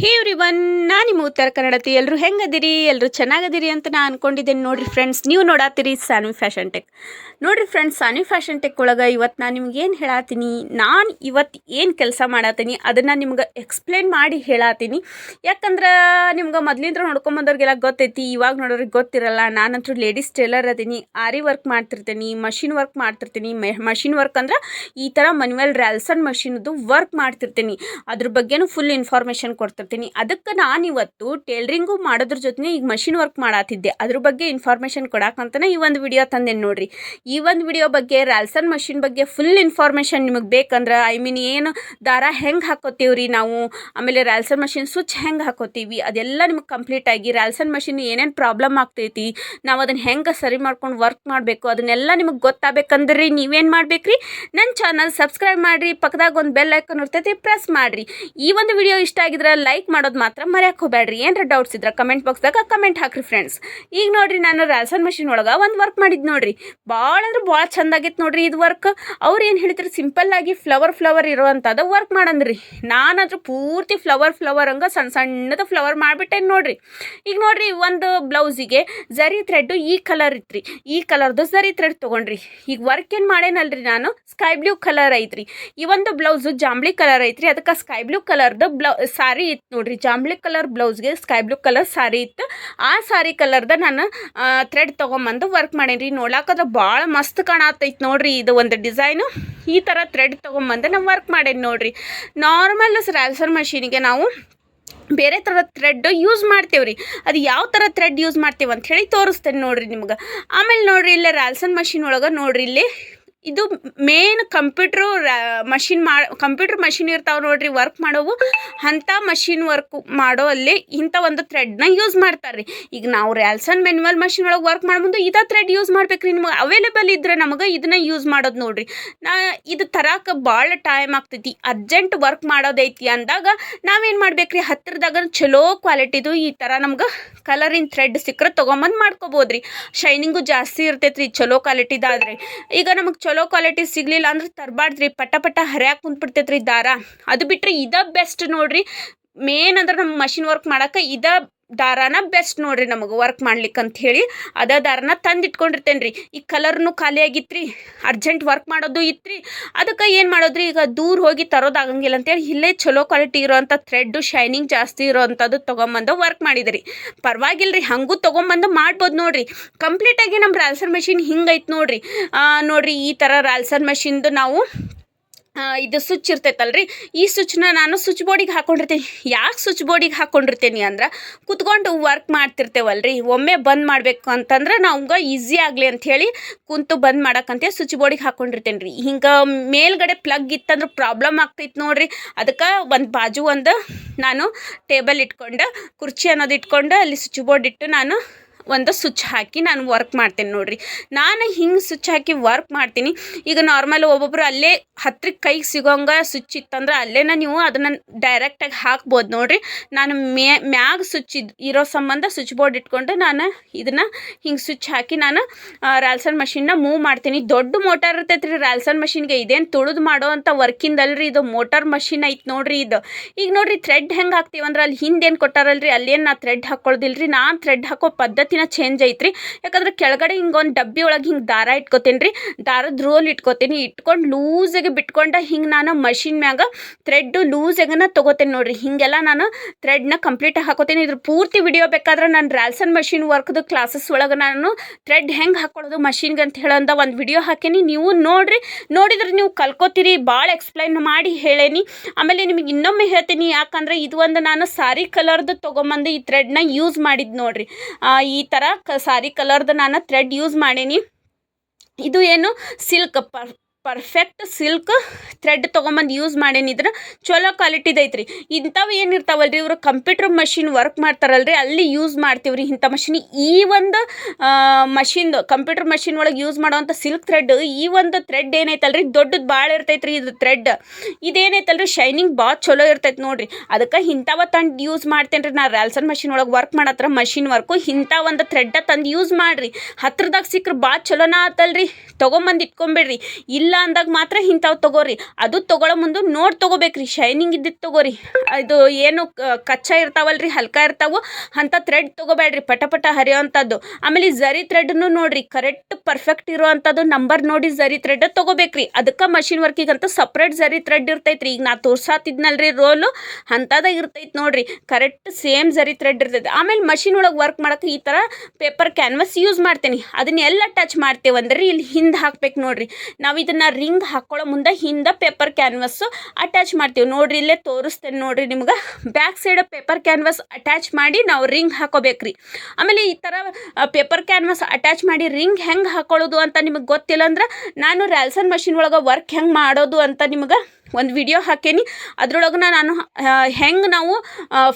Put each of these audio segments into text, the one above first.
ಹೇ one ನಾನು ನಿಮ್ಮ ಉತ್ತರ ಕನ್ನಡತಿ. ಎಲ್ಲರೂ ಹೆಂಗದಿರಿ? ಎಲ್ಲರೂ ಚೆನ್ನಾಗದಿರಿ ಅಂತ ನಾನು ಅನ್ಕೊಂಡಿದ್ದೀನಿ. ನೋಡಿರಿ ಫ್ರೆಂಡ್ಸ್ ನೀವು ನೋಡಾತೀರಿ ಸಾನ್ವಿ ಫ್ಯಾಷನ್ ಟೆಕ್ ನೋಡಿರಿ ಫ್ರೆಂಡ್ಸ್ ಸಾನ್ವಿ ಫ್ಯಾಷನ್ ಟೆಕ್ ಒಳಗೆ ಇವತ್ತು ನಾನು ನಿಮ್ಗೆ ಏನು ಹೇಳಾತೀನಿ? ನಾನು ಇವತ್ತು ಏನು ಕೆಲಸ ಮಾಡತ್ತೀನಿ ಅದನ್ನು ನಿಮ್ಗೆ ಎಕ್ಸ್ಪ್ಲೇನ್ ಮಾಡಿ ಹೇಳಾತೀನಿ. ಯಾಕಂದ್ರೆ ನಿಮ್ಗೆ ಮೊದಲಿಂದ ನೋಡ್ಕೊಂಬಂದವ್ರಿಗೆಲ್ಲ ಗೊತ್ತೈತಿ. ಇವಾಗ ನೋಡೋರಿಗೆ ಗೊತ್ತಿರಲ್ಲ. ನಾನಂತೂ ಲೇಡೀಸ್ ಟೇಲರ್ ಅದೀನಿ. ಆರಿ ವರ್ಕ್ ಮಾಡ್ತಿರ್ತೀನಿ ಮಷಿನ್ ವರ್ಕ್ ಮಾಡ್ತಿರ್ತೀನಿ. ಮಷಿನ್ ವರ್ಕ್ ಅಂದ್ರೆ ಈ ಥರ ಮನ್ಯುವಲ್ ರ್ಯಾಲ್ಸನ್ ಮಷಿನ್ದು ವರ್ಕ್ ಮಾಡ್ತಿರ್ತೀನಿ. ಅದ್ರ ಬಗ್ಗೆನೂ ಫುಲ್ ಇನ್ಫಾರ್ಮೇಷನ್ ಕೊಡ್ತಿರ್ತೀನಿ ಅದಕ್ಕೆ ನಾನು ಇವತ್ತು ಟೇಲ್ರಿಂಗು ಮಾಡೋದ್ರ ಜೊತೆ ಈಗ ಮಷಿನ್ ವರ್ಕ್ ಮಾಡತ್ತಿದ್ದೆ ಅದ್ರ ಬಗ್ಗೆ ಇನ್ಫಾರ್ಮೇಷನ್ ಕೊಡಕ್ಕಂತನೇ ಈ ಒಂದು ವಿಡಿಯೋ ತಂದೆ ನೋಡ್ರಿ. ಈ ಒಂದು ವಿಡಿಯೋ ಬಗ್ಗೆ ರ್ಯಾಲ್ಸನ್ ಮಷಿನ್ ಬಗ್ಗೆ ಫುಲ್ ಇನ್ಫಾರ್ಮೇಷನ್ ನಿಮಗೆ ಬೇಕಂದ್ರೆ, ಐ ಮೀನ್ ಏನು ದಾರ ಹೆಂಗೆ ಹಾಕೋತೀವ್ರಿ ನಾವು? ಆಮೇಲೆ ರ್ಯಾಲ್ಸನ್ ಮಷಿನ್ ಸ್ವಿಚ್ ಹೆಂಗೆ ಹಾಕೋತೀವಿ? ಅದೆಲ್ಲ ನಿಮ್ಗೆ ಕಂಪ್ಲೀಟ್ ಆಗಿ ರ್ಯಾಲ್ಸನ್ ಮಷಿನ್ ಏನೇನು ಪ್ರಾಬ್ಲಮ್ ಆಗ್ತೈತಿ? ನಾವು ಅದನ್ನು ಹೆಂಗೆ ಸರಿ ಮಾಡ್ಕೊಂಡು ವರ್ಕ್ ಮಾಡಬೇಕು? ಅದನ್ನೆಲ್ಲ ನಿಮಗೆ ಗೊತ್ತಾಗಬೇಕಂದ್ರೆ ನೀವೇನು ಮಾಡ್ಬೇಕ್ರಿ? ನನ್ನ ಚಾನಲ್ ಸಬ್ಸ್ಕ್ರೈಬ್ ಮಾಡಿರಿ, ಪಕ್ಕದಾಗ ಒಂದು ಬೆಲ್ ಐಕನ್ ಇರ್ತೈತಿ, ಪ್ರೆಸ್ ಮಾಡಿರಿ. ಈ ಒಂದು ವಿಡಿಯೋ ಇಷ್ಟ ಆಗಿದ್ರೆ ಲೈಕ್ ಮಾಡೋದು ಮಾತ್ರ ಮರ್ಯಾಕೆ ಹೋಗ್ಬೇಡ್ರಿ. ಏನಾರ ಡೌಟ್ಸ್ ಇದ್ರೆ ಕಮೆಂಟ್ ಬಾಕ್ಸ್ದಾಗ ಕಮೆಂಟ್ ಹಾಕ್ರಿ ಫ್ರೆಂಡ್ಸ್ ಈಗ ನೋಡ್ರಿ ನಾನು ರ್ಯಾಲ್ಸನ್ ಮಷಿನ್ ಒಳಗೆ ಒಂದು ವರ್ಕ್ ಮಾಡಿದ್ದು ನೋಡ್ರಿ. ಭಾಳ ಅಂದ್ರೆ ಭಾಳ ಚಂದಾಗಿತ್ತು ನೋಡ್ರಿ ಇದು ವರ್ಕ್ ಅವ್ರು ಏನು ಹೇಳ್ತಾರೆ ಸಿಂಪಲ್ ಆಗಿ ಫ್ಲವರ್ ಫ್ಲವರ್ ಇರುವಂಥದ್ದು ವರ್ಕ್ ಮಾಡಂದ್ರಿ. ನಾನಾದ್ರೂ ಪೂರ್ತಿ ಫ್ಲವರ್ ಫ್ಲವರ್ ಹಂಗೆ ಸಣ್ಣ ಸಣ್ಣದ ಫ್ಲವರ್ ಮಾಡಿಬಿಟ್ಟೇನು ನೋಡ್ರಿ. ಈಗ ನೋಡ್ರಿ ಒಂದು ಬ್ಲೌಸಿಗೆ ಜರಿ ಥ್ರೆಡ್ಡು ಈ ಕಲರ್ ಇತ್ತು ರೀ ಈ ಕಲರ್ದು ಜರಿ ಥ್ರೆಡ್ ತೊಗೊಂಡ್ರಿ. ಈಗ ವರ್ಕ್ ಏನು ಮಾಡೇನಲ್ರಿ ನಾನು? ಸ್ಕೈ ಬ್ಲೂ ಕಲರ್ ಐತ್ರಿ. ಈ ಒಂದು ಬ್ಲೌಸು ಜಾಂಬ್ಲಿ ಕಲರ್ ಐತ್ರಿ. ಅದಕ್ಕೆ ಸ್ಕೈ ಬ್ಲೂ ಕಲರ್ದು ಬ್ಲೌ ಸಾರಿ ಇತ್ತು ನೋಡ್ರಿ, ಜಾಂಬ್ಲಿ ಕಲರ್ ಬ್ಲೌಸ್ಗೆ ಸ್ಕೈ ಬ್ಲೂ ಕಲರ್ ಸಾರಿ ಇತ್ತು. ಆ ಸಾರಿ ಕಲರ್ದ ನಾನು ಥ್ರೆಡ್ ತೊಗೊಂಬಂದು ವರ್ಕ್ ಮಾಡೇನಿ ನೋಡಾಕದ್ರ ಭಾಳ ಮಸ್ತ್ ಕಾಣತೈತಿ ನೋಡ್ರಿ ಇದು ಒಂದು ಡಿಸೈನು ಈ ಥರ ಥ್ರೆಡ್ ತೊಗೊಂಬಂದು ನಾನು ವರ್ಕ್ ಮಾಡೇನಿ ನೋಡ್ರಿ. ನಾರ್ಮಲ್ ಸ್ರಾಲ್ಸರ್ ಮಷೀನಿಗೆ ನಾವು ಬೇರೆ ಥರ ಥ್ರೆಡ್ ಯೂಸ್ ಮಾಡ್ತೇವೆ ರೀ ಅದು ಯಾವ ಥರ ಥ್ರೆಡ್ ಯೂಸ್ ಮಾಡ್ತೇವೆ ಅಂತ ಹೇಳಿ ತೋರಿಸ್ತೇನೆ ನೋಡ್ರಿ ನಿಮ್ಗೆ. ಆಮೇಲೆ ನೋಡ್ರಿ ಇಲ್ಲೇ ರ್ಯಾಲ್ಸನ್ ಮಷಿನ್ ಒಳಗೆ ನೋಡ್ರಿ ಇಲ್ಲಿ ಇದು ಮೇನ್ ಕಂಪ್ಯೂಟ್ರು ಮಷಿನ್ ಮಾ ಕಂಪ್ಯೂಟ್ರ್ ಮಷಿನ್ ಇರ್ತಾವೆ ನೋಡ್ರಿ ವರ್ಕ್ ಮಾಡೋವು. ಅಂಥ ಮಷಿನ್ ವರ್ಕ್ ಮಾಡೋ ಅಲ್ಲಿ ಇಂಥ ಒಂದು ಥ್ರೆಡ್ನ ಯೂಸ್ ಮಾಡ್ತಾರೆ ರೀ ಈಗ ನಾವು ರ್ಯಾಲ್ಸನ್ ಮೆನ್ಯುವಲ್ ಮಷಿನ್ ಒಳಗೆ ವರ್ಕ್ ಮಾಡ್ಬಂದು ಇದೇ ಥ್ರೆಡ್ ಯೂಸ್ ಮಾಡ್ಬೇಕು ರೀ ನಿಮ್ಗೆ ಅವೈಲೇಬಲ್ ಇದ್ರೆ ನಮಗೆ ಇದನ್ನ ಯೂಸ್ ಮಾಡೋದು ನೋಡ್ರಿ. ನಾ, ಇದು ತರಕ್ಕೆ ಭಾಳ ಟೈಮ್ ಆಗ್ತೈತಿ. ಅರ್ಜೆಂಟ್ ವರ್ಕ್ ಮಾಡೋದೈತಿ ಅಂದಾಗ ನಾವೇನು ಮಾಡ್ಬೇಕು ರೀ ಹತ್ತಿರದಾಗ ಚಲೋ ಕ್ವಾಲಿಟಿದು ಈ ಥರ ನಮ್ಗೆ ಕಲರಿನ ಥ್ರೆಡ್ ಸಿಕ್ಕರೆ ತೊಗೊಂಬಂದು ಮಾಡ್ಕೋಬೋದು ರೀ ಶೈನಿಂಗು ಜಾಸ್ತಿ ಇರ್ತೈತೆ ರೀ ಚಲೋ ಕ್ವಾಲಿಟಿದಾದ್ರೆ ಈಗ ನಮಗೆ ಚಲೋ ಕ್ವಾಲಿಟಿ ಸಿಗಲಿಲ್ಲ ಅಂದ್ರೆ ತರಬಾರ್ದ್ರಿ. ಪಟ ಪಟ ಹರ್ಯಾಕ್ ಕುಂತ್ಬಿಡ್ತೈತೆ ರೀ ದಾರ. ಅದು ಬಿಟ್ಟರೆ ಇದ ಬೆಸ್ಟ್ ನೋಡ್ರಿ. ಮೇನ್ ಅಂದ್ರೆ ನಮ್ಮ ಮಷಿನ್ ವರ್ಕ್ ಮಾಡಕ್ಕೆ ಇದ ದಾರಾನ ಬೆಸ್ಟ್ ನೋಡ್ರಿ ನಮಗೆ ವರ್ಕ್ ಮಾಡ್ಲಿಕ್ಕೆ ಅಂತ ಹೇಳಿ ಅದ ದಾರನ ತಂದು ಇಟ್ಕೊಂಡಿರ್ತೇನೆ ರೀ ಈ ಕಲರ್ನು ಖಾಲಿ ಆಗಿತ್ರಿ ಅರ್ಜೆಂಟ್ ವರ್ಕ್ ಮಾಡೋದು ಇತ್ರಿ. ಅದಕ್ಕೆ ಏನು ಮಾಡೋದ್ರಿ? ಈಗ ದೂರ ಹೋಗಿ ತರೋದಾಗಂಗಿಲ್ಲ ಅಂತೇಳಿ ಇಲ್ಲೇ ಚಲೋ ಕ್ವಾಲಿಟಿ ಇರೋವಂಥ ಥ್ರೆಡ್ಡು ಶೈನಿಂಗ್ ಜಾಸ್ತಿ ಇರೋವಂಥದ್ದು ತೊಗೊಂಬಂದು ವರ್ಕ್ ಮಾಡಿದ್ರಿ. ಪರವಾಗಿಲ್ಲ ರೀ ಹಾಗೂ ತೊಗೊಂಬಂದು ಮಾಡ್ಬೋದು ನೋಡ್ರಿ. ಕಂಪ್ಲೀಟಾಗಿ ನಮ್ಮ ರಾಲ್ಸರ್ ಮೆಷಿನ್ ಹಿಂಗೈತೆ ನೋಡ್ರಿ. ನೋಡ್ರಿ ಈ ಥರ ರಾಲ್ಸರ್ ಮೆಷಿನ್ದು ನಾವು ಇದು ಸ್ವಿಚ್ ಇರ್ತೈತಲ್ರಿ. ಈ ಸ್ವಿಚ್ನ ನಾನು ಸ್ವಿಚ್ ಬೋರ್ಡಿಗೆ ಹಾಕೊಂಡಿರ್ತೀನಿ. ಯಾಕೆ ಸ್ವಿಚ್ ಬೋರ್ಡಿಗೆ ಹಾಕೊಂಡಿರ್ತೀನಿ ಅಂದ್ರೆ ಕುತ್ಕೊಂಡು ವರ್ಕ್ ಮಾಡ್ತಿರ್ತೇವಲ್ರಿ. ಒಮ್ಮೆ ಬಂದ್ ಮಾಡಬೇಕು ಅಂತಂದ್ರೆ ನಮ್ಗೆ ಈಸಿ ಆಗಲಿ ಅಂಥೇಳಿ ಕುಂತು ಬಂದ್ ಮಾಡಕ್ಕಂತ ಸ್ವಿಚ್ ಬೋರ್ಡಿಗೆ ಹಾಕೊಂಡಿರ್ತೇನೆ ರೀ ಹಿಂಗೆ ಮೇಲ್ಗಡೆ ಪ್ಲಗ್ ಇತ್ತಂದ್ರೆ ಪ್ರಾಬ್ಲಮ್ ಆಗ್ತೈತೆ ನೋಡ್ರಿ. ಅದಕ್ಕೆ ಒಂದು ಬಾಜು ಒಂದು ನಾನು ಟೇಬಲ್ ಇಟ್ಕೊಂಡು, ಕುರ್ಚಿ ಅನ್ನೋದು ಇಟ್ಕೊಂಡು ಅಲ್ಲಿ ಸ್ವಿಚ್ ಬೋರ್ಡ್ ಇಟ್ಟು ನಾನು ಒಂದು ಸ್ವಿಚ್ ಹಾಕಿ ನಾನು ವರ್ಕ್ ಮಾಡ್ತೇನೆ ನೋಡಿರಿ. ನಾನು ಹಿಂಗೆ ಸ್ವಿಚ್ ಹಾಕಿ ವರ್ಕ್ ಮಾಡ್ತೀನಿ. ಈಗ ನಾರ್ಮಲ್ ಒಬ್ಬೊಬ್ಬರು ಅಲ್ಲೇ ಹತ್ತಿರಕ್ಕೆ ಕೈಗೆ ಸಿಗೋಂಗೆ ಸ್ವಿಚ್ ಇತ್ತಂದ್ರೆ ಅಲ್ಲೇನ ನೀವು ಅದನ್ನು ಡೈರೆಕ್ಟಾಗಿ ಹಾಕ್ಬೋದು ನೋಡಿರಿ. ನಾನು ಮೇ, ಮ್ಯಾಗ ಸ್ವಿಚ್ ಇದ್, ಇರೋ ಸಂಬಂಧ ಸ್ವಿಚ್ ಬೋರ್ಡ್ ಇಟ್ಕೊಂಡು ನಾನು ಇದನ್ನು ಹಿಂಗೆ ಸ್ವಿಚ್ ಹಾಕಿ ನಾನು ರ್ಯಾಲ್ಸನ್ ಮಷಿನ್ನ ಮೂವ್ ಮಾಡ್ತೀನಿ. ದೊಡ್ಡ ಮೋಟಾರ್ ಇರ್ತೈತೆ ರೀ ರ್ಯಾಲ್ಸನ್ ಮಷಿನ್ಗೆ ಇದೇನು ತುಳಿದು ಮಾಡೋ ಅಂಥ ವರ್ಕಿಂದಲ್ರಿ ಇದು ಮೋಟಾರ್ ಮಷಿನ್ ಐತೆ ನೋಡಿರಿ ಇದು. ಈಗ ನೋಡಿರಿ ಥ್ರೆಡ್ ಹೆಂಗೆ ಹಾಕ್ತೀವಿ ಅಂದ್ರೆ ಅಲ್ಲಿ ಹಿಂದೇನು ಕೊಟ್ಟಾರಲ್ರಿ? ಅಲ್ಲೇನು ನಾ ಥ್ರೆಡ್ ಹಾಕ್ಕೊಳ್ದಿಲ್ಲ ರೀ ನಾನು ಥ್ರೆಡ್ ಹಾಕೋ ಪದ್ಧತಿನ ಚೇಂಜ್ ಐತ್ರಿ. ಯಾಕಂದ್ರೆ ಕೆಳಗಡೆ ಹಿಂಗೆ ಒಂದು ಡಬ್ಬಿ ಒಳಗೆ ಹಿಂಗೆ ದಾರ ಇಟ್ಕೋತೀನಿ ರೀ. ದಾರದ ರೋಲ್ ಇಟ್ಕೋತೀನಿ. ಇಟ್ಕೊಂಡು ಲೂಸಾಗಿ ಬಿಟ್ಕೊಂಡ ಹಿಂಗೆ ನಾನು ಮಷಿನ್ ಮ್ಯಾಗ ಥ್ರೆಡ್ಡು ಲೂಸಾಗನ ತೊಗೋತೀನಿ ನೋಡ್ರಿ. ಹಿಂಗೆಲ್ಲ ನಾನು ಥ್ರೆಡ್ನ ಕಂಪ್ಲೀಟ್ ಹಾಕೋತೀನಿ. ಇದ್ರ ಪೂರ್ತಿ ವಿಡಿಯೋ ಬೇಕಾದ್ರೆ ನಾನು ರ್ಯಾಲ್ಸನ್ ಮಷಿನ್ ವರ್ಕ್ದು ಕ್ಲಾಸಸ್ ಒಳಗೆ ನಾನು ಥ್ರೆಡ್ ಹೆಂಗೆ ಹಾಕೊಳ್ಳೋದು ಮಷಿನ್ಗೆ ಅಂತ ಹೇಳೋಂಥ ಒಂದು ವಿಡಿಯೋ ಹಾಕೀನಿ. ನೀವು ನೋಡ್ರಿ. ನೋಡಿದ್ರೆ ನೀವು ಕಲ್ಕೋತೀರಿ. ಭಾಳ ಎಕ್ಸ್ಪ್ಲೈನ್ ಮಾಡಿ ಹೇಳೇನಿ. ಆಮೇಲೆ ನಿಮಗೆ ಇನ್ನೊಮ್ಮೆ ಹೇಳ್ತೀನಿ. ಯಾಕಂದ್ರೆ ಇದು ಒಂದು ನಾನು ಸಾರಿ ಕಲರ್ದು ತೊಗೊಂಬಂದು ಈ ಥ್ರೆಡ್ನ ಯೂಸ್ ಮಾಡಿದ್ದು ನೋಡ್ರಿ. ಈ ಥರ ಕ ಸಾರಿ ಕಲರ್ದು ನಾನು ಥ್ರೆಡ್ ಯೂಸ್ ಮಾಡೀನಿ. ಇದು ಏನು silk per perfect silk thread ತೊಗೊಂಬಂದು ಯೂಸ್ ಮಾಡೇನಿದ್ರೆ ಚಲೋ ಕ್ವಾಲಿಟಿದು ಐತ್ರಿ ಇಂಥವು ಏನಿರ್ತಾವಲ್ರಿ ಇವರು ಕಂಪ್ಯೂಟರ್ ಮಷಿನ್ ವರ್ಕ್ ಮಾಡ್ತಾರಲ್ರಿ, ಅಲ್ಲಿ ಯೂಸ್ ಮಾಡ್ತೀವಿ ರೀ ಇಂಥ ಮಷಿನ್ ಈ ಒಂದು ಮಷಿನ್ದು ಕಂಪ್ಯೂಟರ್ ಮಷಿನ್ ಒಳಗೆ ಯೂಸ್ ಮಾಡೋವಂಥ ಸಿಲ್ಕ್ ಥ್ರೆಡ್ ಈ ಒಂದು ಥ್ರೆಡ್ ಏನೈತಲ್ರಿ? ದೊಡ್ಡದು ಭಾಳ ಇರ್ತೈತೆ ರೀ ಇದು ಥ್ರೆಡ್ ರೀ ಶೈನಿಂಗ್ ಭಾಳ ಚಲೋ ಇರ್ತೈತೆ ನೋಡ್ರಿ. ಅದಕ್ಕೆ ಇಂಥವ ತಂದು ಯೂಸ್ ಮಾಡ್ತೇನೆ ರೀ ನಾ ರ್ಯಾಲ್ಸನ್ ಮಷಿನ್ ಒಳಗೆ ವರ್ಕ್ ಮಾಡತ್ರ ಮಷಿನ್ ವರ್ಕು ಇಂಥ ಒಂದು ಥ್ರೆಡ್ಡ ತಂದು ಯೂಸ್ ಮಾಡಿರಿ. ಹತ್ರದಾಗ ಸಿಕ್ಕರೆ ಭಾಳ ಚಲೋನ ಆತಲ್ರಿ. ತೊಗೊಂಬಂದು ಇಟ್ಕೊಂಬಿಡ್ರಿ. ಇಲ್ಲ ಇಲ್ಲ ಅಂದಾಗ ಮಾತ್ರ ಇಂಥವು ತೊಗೋರಿ. ಅದು ತೊಗೊಳೋ ಮುಂದೆ ನೋಡಿ ತೊಗೋಬೇಕ್ರಿ. ಶೈನಿಂಗ್ ಇದ್ದಿದ್ದು ತೊಗೋರಿ. ಇದು ಏನು ಕಚ್ಚಾ ಇರ್ತಾವಲ್ರಿ, ಹಲ್ಕ ಇರ್ತಾವು, ಅಂಥ ಥ್ರೆಡ್ ತೊಗೋಬೇಡ್ರಿ. ಪಟ ಪಟ ಹರಿಯೋವಂಥದ್ದು. ಆಮೇಲೆ ಈ ಝರಿ ಥ್ರೆಡ್ನು ನೋಡಿರಿ ಕರೆಕ್ಟ್ ಪರ್ಫೆಕ್ಟ್ ಇರೋವಂಥದ್ದು ನಂಬರ್ ನೋಡಿ ಜರಿ ಥ್ರೆಡ್ ತೊಗೋಬೇಕ್ರಿ. ಅದಕ್ಕೆ ಮಷಿನ್ ಅಂತ ಸಪ್ರೇಟ್ ಜರಿ ಥ್ರೆಡ್ ಇರ್ತೈತ್ರಿ. ಈಗ ನಾ ತೋರ್ಸಾತಿದ್ನಲ್ರಿ ರೋಲು ಅಂಥದಾಗ ಇರ್ತೈತೆ ನೋಡಿರಿ. ಕರೆಕ್ಟ್ ಸೇಮ್ ಜರಿ ಥ್ರೆಡ್ ಇರ್ತೈತೆ. ಆಮೇಲೆ ಮಷಿನ್ ಒಳಗೆ ವರ್ಕ್ ಮಾಡಕ್ಕೆ ಈ ಥರ ಪೇಪರ್ ಕ್ಯಾನ್ವಸ್ ಯೂಸ್ ಮಾಡ್ತೀನಿ. ಅದನ್ನೆಲ್ಲ ಟಚ್ ಮಾಡ್ತೇವೆ ಅಂದ್ರೆ ಇಲ್ಲಿ ಹಿಂದೆ ಹಾಕ್ಬೇಕು ನೋಡ್ರಿ. ನಾವು ಇದನ್ನ ರಿಂಗ್ ಹಾಕ್ಕೊಳ್ಳೋ ಮುಂದೆ ಹಿಂದೆ ಪೇಪರ್ ಕ್ಯಾನ್ವಸ್ಸು ಅಟ್ಯಾಚ್ ಮಾಡ್ತೀವಿ. ನೋಡ್ರಿ, ಇಲ್ಲೇ ತೋರಿಸ್ತೇನೆ ನೋಡ್ರಿ ನಿಮ್ಗೆ. Back side paper canvas attach ಮಾಡಿ ನಾವು ರಿಂಗ್ ಹಾಕೋಬೇಕ್ರಿ. ಆಮೇಲೆ ಈ ಥರ ಪೇಪರ್ ಕ್ಯಾನ್ವಸ್ ಅಟ್ಯಾಚ್ ಮಾಡಿ ರಿಂಗ್ ಹೆಂಗೆ ಹಾಕೊಳ್ಳೋದು ಅಂತ ನಿಮಗೆ ಗೊತ್ತಿಲ್ಲ ಅಂದ್ರೆ ನಾನು ರ್ಯಾಲ್ಸನ್ ಮಷಿನ್ ಒಳಗೆ ವರ್ಕ್ ಹೆಂಗೆ ಮಾಡೋದು ಅಂತ ನಿಮ್ಗೆ ಒಂದು ವಿಡಿಯೋ ಹಾಕೇನಿ. ಅದ್ರೊಳಗೆ ನಾನು ಹೆಂಗೆ ನಾವು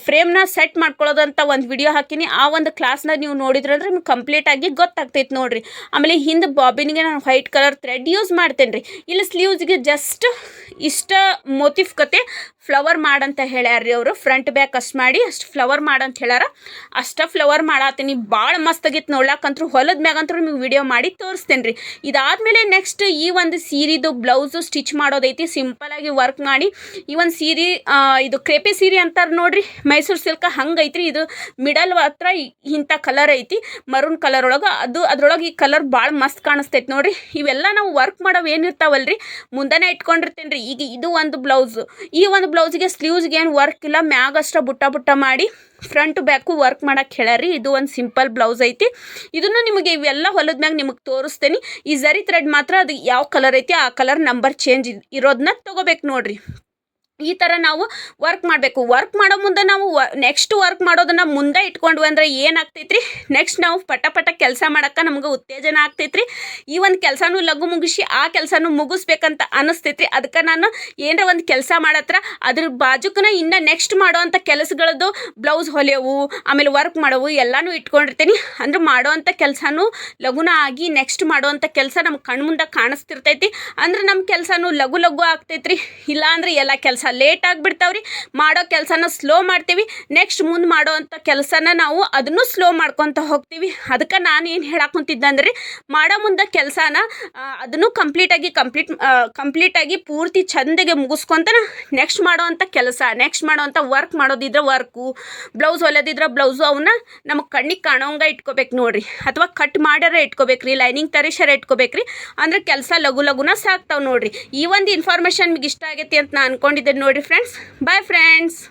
ಫ್ರೇಮ್ನ ಸೆಟ್ ಮಾಡ್ಕೊಳ್ಳೋದು ಅಂತ ಒಂದು ವಿಡಿಯೋ ಹಾಕೀನಿ. ಆ ಒಂದು ಕ್ಲಾಸ್ನ ನೀವು ನೋಡಿದ್ರೆ ನೋಡಿದ್ರಂದ್ರೆ ನಿಮ್ಗೆ ಕಂಪ್ಲೀಟಾಗಿ ಗೊತ್ತಾಗ್ತೈತೆ ನೋಡಿರಿ. ಆಮೇಲೆ ಹಿಂದೆ ಬಾಬಿನಿಗೆ ನಾನು ವೈಟ್ ಕಲರ್ ಥ್ರೆಡ್ ಯೂಸ್ ಮಾಡ್ತೇನೆ ರೀ ಇಲ್ಲಿ ಸ್ಲೀವ್ಸ್ಗೆ ಜಸ್ಟ್ ಇಷ್ಟ ಮೋತಿಫ್ ಕತೆ. ಫ್ಲವರ್ ಮಾಡಂತ ಹೇಳ್ಯಾರ್ರಿ ಅವರು. ಫ್ರಂಟ್ ಬ್ಯಾಕ್ ಅಷ್ಟು ಮಾಡಿ ಅಷ್ಟು ಫ್ಲವರ್ ಮಾಡಂತ ಹೇಳ್ಯಾರ. ಅಷ್ಟ ಫ್ಲವರ್ ಮಾಡತ್ತೀನಿ ಭಾಳ ಮಸ್ತ್ ಆಗೈತೆ ನೋಡ್ಲಾಕಂತೂ ಹೊಲದ ಮ್ಯಾಗಂತೂ ನಿಮ್ಗೆ ವಿಡಿಯೋ ಮಾಡಿ ತೋರಿಸ್ತೇನೆ ರೀ ಇದಾದಮೇಲೆ ನೆಕ್ಸ್ಟ್ ಈ ಒಂದು ಸೀರಿದು ಬ್ಲೌಸು ಸ್ಟಿಚ್ ಮಾಡೋದೈತಿ. ಸಿಂಪಲಾಗಿ ವರ್ಕ್ ಮಾಡಿ ಈ ಒಂದು ಸೀರೆ ಇದು ಕ್ರೇಪಿ ಸೀರೆ ಅಂತಾರೆ ನೋಡ್ರಿ. ಮೈಸೂರು ಸಿಲ್ಕ್ ಹಂಗೆ ಐತ್ರಿ. ಇದು ಮಿಡಲ್ ಹತ್ರ ಇಂಥ ಕಲರ್ ಐತಿ. ಮರೂನ್ ಕಲರ್ ಒಳಗೆ ಅದು ಅದ್ರೊಳಗೆ ಈ ಕಲರ್ ಭಾಳ ಮಸ್ತ್ ಕಾಣಿಸ್ತೈತೆ ನೋಡ್ರಿ. ಇವೆಲ್ಲ ನಾವು ವರ್ಕ್ ಮಾಡೋವು ಏನಿರ್ತಾವಲ್ರಿ ಮುಂದೆನೇ ಇಟ್ಕೊಂಡಿರ್ತೇನೆ ರೀ ಈಗ ಇದು ಒಂದು ಬ್ಲೌಸು. ಈ ಒಂದು ಬ್ಲೌಸಿಗೆ ಸ್ಲೀವ್ಸ್ಗೆ ಏನು ವರ್ಕ್ ಇಲ್ಲ. ಮ್ಯಾಗಷ್ಟ ಬುಟ್ಟ ಬುಟ್ಟ ಮಾಡಿ ಫ್ರಂಟ್ ಬ್ಯಾಕು ವರ್ಕ್ ಮಾಡಕ್ಕೆ ಹೇಳಾರಿ. ಇದು ಒಂದು ಸಿಂಪಲ್ ಬ್ಲೌಸ್ ಐತಿ. ಇದನ್ನು ನಿಮಗೆ ಇವೆಲ್ಲ ಹೊಲದ ಮ್ಯಾಗ ನಿಮಗೆ ತೋರಿಸ್ತೀನಿ. ಈ ಜರಿ ಥ್ರೆಡ್ ಮಾತ್ರ ಅದು ಯಾವ ಕಲರ್ ಐತಿ, ಆ ಕಲರ್ ನಂಬರ್ ಚೇಂಜ್ ಇರೋದನ್ನ ತೊಗೋಬೇಕು ನೋಡ್ರಿ. ಈ ಥರ ನಾವು ವರ್ಕ್ ಮಾಡಬೇಕು. ವರ್ಕ್ ಮಾಡೋ ಮುಂದೆ ನಾವು ವ ನೆಕ್ಸ್ಟ್ ವರ್ಕ್ ಮಾಡೋದನ್ನು ಮುಂದೆ ಇಟ್ಕೊಂಡ್ವಿ ಅಂದರೆ ಏನಾಗ್ತೈತ್ರಿ? ನೆಕ್ಸ್ಟ್ ನಾವು ಪಟ ಪಟ ಕೆಲಸ ಮಾಡೋಕ್ಕೆ ನಮ್ಗೆ ಉತ್ತೇಜನ ಆಗ್ತೈತ್ರಿ. ಈ ಒಂದು ಕೆಲಸನೂ ಲಘು ಮುಗಿಸಿ ಆ ಕೆಲಸನೂ ಮುಗಿಸ್ಬೇಕಂತ ಅನಿಸ್ತೈತ್ರಿ. ಅದಕ್ಕೆ ನಾನು ಏನರ ಒಂದು ಕೆಲಸ ಮಾಡತ್ರ, ಅದ್ರ ಬಾಜುಕನ ಇನ್ನು ನೆಕ್ಸ್ಟ್ ಮಾಡೋ ಅಂಥ ಕೆಲಸಗಳದ್ದು ಬ್ಲೌಸ್ ಹೊಲಿಯೋವು, ಆಮೇಲೆ ವರ್ಕ್ ಮಾಡೋವು ಎಲ್ಲನೂ ಇಟ್ಕೊಂಡಿರ್ತೀನಿ. ಅಂದ್ರೆ ಮಾಡೋ ಅಂಥ ಕೆಲಸನೂ ಲಘುನ ಆಗಿ ನೆಕ್ಸ್ಟ್ ಮಾಡೋವಂಥ ಕೆಲಸ ನಮ್ಮ ಕಣ್ಮುಂದೆ ಕಾಣಿಸ್ತಿರ್ತೈತಿ. ಅಂದ್ರೆ ನಮ್ಮ ಕೆಲಸನೂ ಲಘು ಲಘು ಆಗ್ತೈತ್ರಿ. ಇಲ್ಲ ಅಂದ್ರೆ ಎಲ್ಲ ಕೆಲಸ ಲೇಟ್ ಆಗಿಬಿಡ್ತಾವ್ರಿ. ಮಾಡೋ ಕೆಲಸನ ಸ್ಲೋ ಮಾಡ್ತೀವಿ. ನೆಕ್ಸ್ಟ್ ಮುಂದೆ ಮಾಡೋ ಅಂಥ ಕೆಲಸನ ನಾವು ಅದನ್ನು ಸ್ಲೋ ಮಾಡ್ಕೊತ ಹೋಗ್ತೀವಿ. ಅದಕ್ಕೆ ನಾನು ಏನು ಹೇಳಕ್ಕೆ ಕುಂತಿದ್ದೆ ಅಂದ್ರೆ, ಮಾಡೋ ಮುಂದೆ ಕೆಲಸನ ಅದನ್ನು ಕಂಪ್ಲೀಟಾಗಿ ಕಂಪ್ಲೀಟ್ ಕಂಪ್ಲೀಟಾಗಿ ಪೂರ್ತಿ ಚಂದಗೆ ಮುಗಿಸ್ಕೊಂತ ನೆಕ್ಸ್ಟ್ ಮಾಡೋ ಅಂಥ ಕೆಲಸ ನೆಕ್ಸ್ಟ್ ಮಾಡೋ ಅಂಥ ವರ್ಕ್ ಮಾಡೋದಿದ್ರೆ ವರ್ಕು ಬ್ಲೌಸ್ ಹೊಲಿಯೋದಿದ್ರೆ ಬ್ಲೌಸು ಅವನ್ನ ನಮಗೆ ಕಣ್ಣಿಗೆ ಕಾಣೋಂಗ ಇಟ್ಕೋಬೇಕು ನೋಡ್ರಿ. ಅಥವಾ ಕಟ್ ಮಾಡ್ಯಾರ ಇಟ್ಕೋಬೇಕ್ರಿ ಲೈನಿಂಗ್ ತರಿಸ್ಯಾರ ಇಟ್ಕೋಬೇಕ್ರಿ. ಅಂದ್ರೆ ಕೆಲಸ ಲಘು ಲಘುನ ಸಾಕ್ತಾವೆ ನೋಡ್ರಿ. ಈ ಒಂದು ಇನ್ಫಾರ್ಮೇಷನ್ ನಿಮ್ಗೆ ಇಷ್ಟ ಆಗೈತಿ ಅಂತ ನಾನು ಅನ್ಕೊಂಡಿದ್ದೆ ನೋಡ್ರಿ ಫ್ರೆಂಡ್ಸ್ ಬಾಯ್ ಫ್ರೆಂಡ್ಸ್